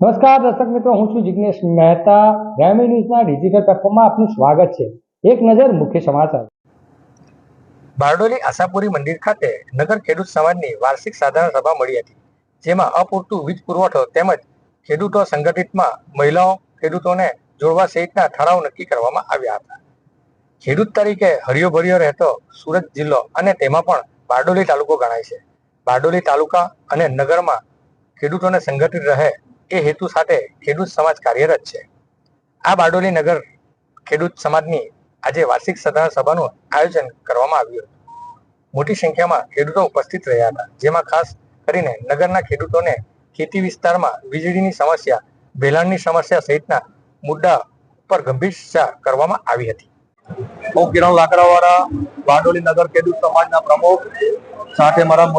નમસ્કાર દર્શક મિત્રો, હું છું જિજ્ઞેશ મહેતા. ગ્રામી ન્યૂઝના ડિજિટલ પ્લેટફોર્મમાં આપનું સ્વાગત છે. એક નજર મુખ્ય સમાચાર. બારડોલી આશાપુરી મંદિર ખાતે નગર ખેડૂત સમાજની વાર્ષિક સાધારણ સભા મળી હતી, જેમાં અપૂરતું વીજ પુરવઠો તેમજ ખેડૂતો સંગઠિતમાં મહિલાઓ ખેડૂતોને જોડવા સહિતના ઠરાવ નક્કી કરવામાં આવ્યા હતા. ખેડૂત તરીકે હરિયોભર્યો રહેતો સુરત જિલ્લો અને તેમાં પણ બારડોલી તાલુકો ગણાય છે. બારડોલી તાલુકા અને નગરમાં ખેડૂતોને સંગઠિત રહે એ હેતુ સાથે ખેડૂત સમાજ કાર્યરત છે. આ બારડોલી નગર ખેડૂત સમાજની આજે વાર્ષિક સાધારણ સભાનું આયોજન કરવામાં આવ્યું હતું. મોટી સંખ્યામાં ખેડૂતો ઉપસ્થિત રહ્યા હતા, જેમાં ખાસ કરીને નગરના ખેડૂતોને ખેતી વિસ્તારમાં વીજળીની સમસ્યા ભેલાણની સમસ્યા સહિતના મુદ્દા પર ગંભીર ચર્ચા કરવામાં આવી હતી. હું કિરણ લાકડાવાળા, બારડોલી નગર ખેડૂત સમાજના પ્રમુખ, સાથે મારા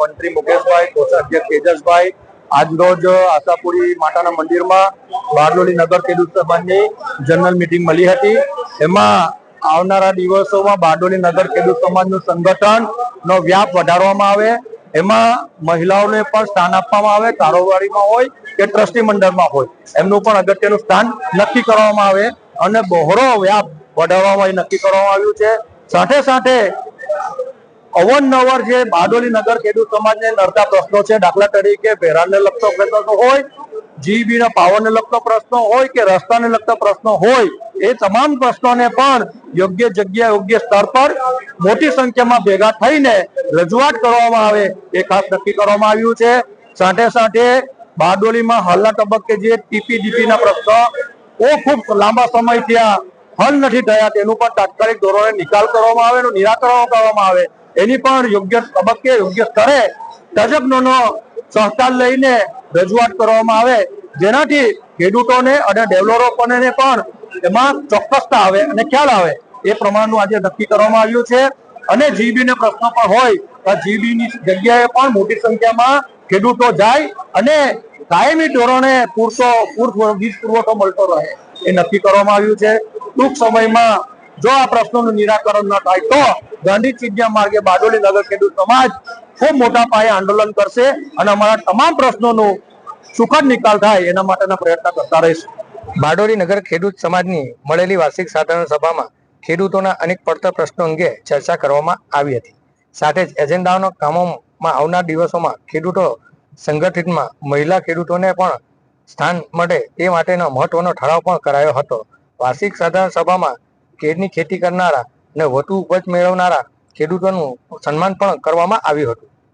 મંત્રી મુકેશભાઈ કોષાધ્યક્ષ તેજસભાઈ આજરોજ આશાપુરી માતાના મંદિરમાં બારડોલી નગર ખેડૂત સમાજની જનરલ મીટિંગ મળી હતી. એમાં આવનારા દિવસોમાં બારડોલી નગર ખેડૂત સમાજનું સંગઠનનો વ્યાપ વધારવામાં આવે. એમાં મહિલાઓને પણ સ્થાન આપવામાં આવે, કારોબારીમાં હોય કે ટ્રસ્ટી મંડળમાં હોય. એમનું પણ અગત્યનું સ્થાન નક્કી કરવામાં આવે અને બહોળો વ્યાપ વધારવામાં નક્કી કરવામાં આવ્યું છે. સાથે સાથે અવનવર જે બારડોલી નગર ખેડૂત સમાજને નડતા પ્રશ્નો છે, દાખલા તરીકે ભેરાણને લગતો પ્રશ્નો હોય જીબી ના પાવરને લગતો પ્રશ્નો હોય કે રસ્તાને લગતા પ્રશ્નો હોય, એ તમામ પ્રશ્નોને પણ યોગ્ય જગ્યા યોગ્ય સ્તર પર મોટી સંખ્યામાં ભેગા થઈને રજૂઆત કરવામાં આવે, એ ખાસ નક્કી કરવામાં આવ્યું છે. સાથે સાથે બારડોલીમાં હાલના તબક્કે જે ટીપીડીપી ના પ્રશ્નો ખૂબ લાંબા સમય ત્યાં હલ નથી થયા, તેનું પણ તાત્કાલિક ધોરણે નિકાલ કરવામાં આવે નિરાકરણ કરવામાં આવે. એની પણ યોગ્ય તબક્કે યોગ્ય સ્તરે તજજ્ઞોનો સહકાર લઈને રજૂઆત કરવામાં આવે. જેનાથી ખેડૂતોને અને ડેવલપરોને પણ એમાં ચોક્કસતા આવે અને ખ્યાલ આવે. એ પ્રમાણનું આજે નક્કી કરવામાં આવ્યું છે. અને જીબીને પ્રશ્ન પણ હોય, તો જીબીની જગ્યાએ પણ મોટી સંખ્યામાં ખેડૂતો જાય અને કાયમી ધોરણે પૂરતો પૂર વીજ પુરવઠો મળતો રહે. એ નક્કી કરવામાં આવ્યું છે. ટૂંક સમયમાં જો આ પ્રશ્નોનું નિરાકરણ ન થાય તો ગાંધી ચિંધ્યા માર્ગે બારડોલી નગર ખેડૂત સમાજ ખૂબ મોટા પાયે આંદોલન કરશે અને અમારા તમામ પ્રશ્નોનું સુખદ નિકાલ થાય એના માટેના પ્રયત્ન કરતા રહીશું. બારડોલી નગર ખેડૂત સમાજની મળેલી વાર્ષિક સાધારણ સભામાં ખેડૂતોના અનેક પડતર પ્રશ્નો અંગે ચર્ચા કરવામાં આવી હતી. સાથે જ એજન્ડાઓના કામોમાં આવનાર દિવસોમાં ખેડૂતો સંગઠિતમાં મહિલા ખેડૂતોને પણ સ્થાન મળે તે માટેનો મહત્વનો ઠરાવ પણ કરાયો હતો. વાર્ષિક સાધારણ સભામાં કેળની ખેતી કરનારા અને વધુ ઉપજ મેળવનારા ખેડૂતોનું સન્માન પણ કરવામાં આવ્યું હતું.